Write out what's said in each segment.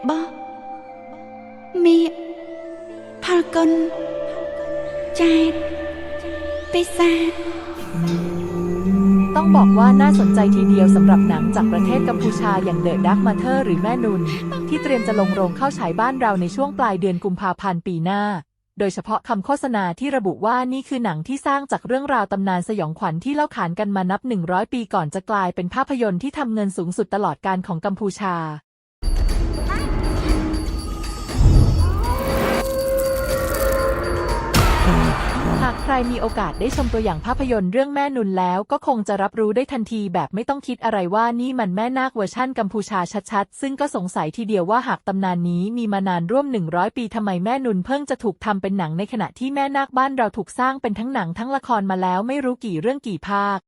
របស់មីផលគុណចែកពិសាទ ต้องบอกว่าน่าสนใจทีเดียวสำหรับหนังจากประเทศกัมพูชาอย่าง The Dark Matter หรือแม่นุน ที่เตรียมจะลงโรงเข้าฉายบ้านเราในช่วงปลายเดือนกุมภาพันธ์ปีหน้า โดยเฉพาะคำโฆษณาที่ระบุว่านี่คือหนังที่สร้างจากเรื่องราวตำนานสยองขวัญที่เล่าขานกันมานับ 100 ปีก่อนจะกลายเป็นภาพยนตร์ที่ทำเงินสูงสุดตลอดการของกัมพูชา หากใครมีโอกาสได้ชมตัวอย่างภาพยนตร์เรื่องแม่นุนแล้วก็คงจะรับรู้ได้ทันทีแบบไม่ต้องคิดอะไรว่านี่มันแม่นาคเวอร์ชั่นกัมพูชาชัดๆ ซึ่งก็สงสัยทีเดียวว่าหากตำนานนี้มีมานานร่วม 100 ปีทำไมแม่นุนเพิ่งจะถูกทำเป็นหนังในขณะที่แม่นาคบ้านเราถูกสร้างเป็นทั้งหนังทั้งละครมาแล้วไม่รู้กี่เรื่องกี่ภาค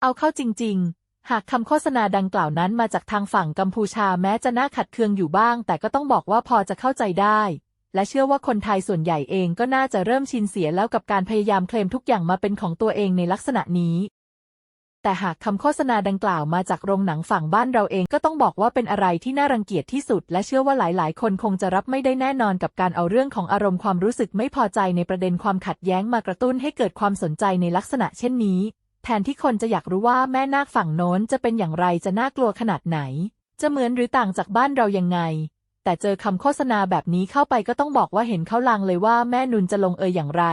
เอาเข้าจริง ๆหากคำโฆษณาดังกล่าวนั้นมาจากทางฝั่งกัมพูชาแม้จะน่าขัดเคืองอยู่บ้าง แต่ก็ต้องบอกว่าพอจะเข้าใจได้ และเชื่อว่าคนไทยส่วนใหญ่เองก็น่าจะเริ่มชินเสียแล้วกับการพยายามเคลมทุกอย่างมาเป็นของตัวเองในลักษณะนี้ แต่หากคำโฆษณาดังกล่าวมาจากโรงหนังฝั่งบ้านเราเองก็ต้องบอกว่าเป็นอะไรที่น่ารังเกียจที่สุด และเชื่อว่าหลาย ๆ คนคงจะรับไม่ได้แน่นอนกับการเอาเรื่องของอารมณ์ความรู้สึกไม่พอใจในประเด็นความขัดแย้งมากระตุ้นให้เกิดความสนใจในลักษณะเช่นนี้แทนที่คนจะอยากรู้ว่าแม่นาคฝั่งโน้นจะเป็นอย่างไรจะน่ากลัวขนาดไหน จะเหมือนหรือต่างจากบ้านเรายังไง แต่เจอคำโฆษณาแบบนี้เข้าไปก็ต้องบอกว่าเห็นเขาลางเลยว่าแม่นุนจะลงเอยอย่างไร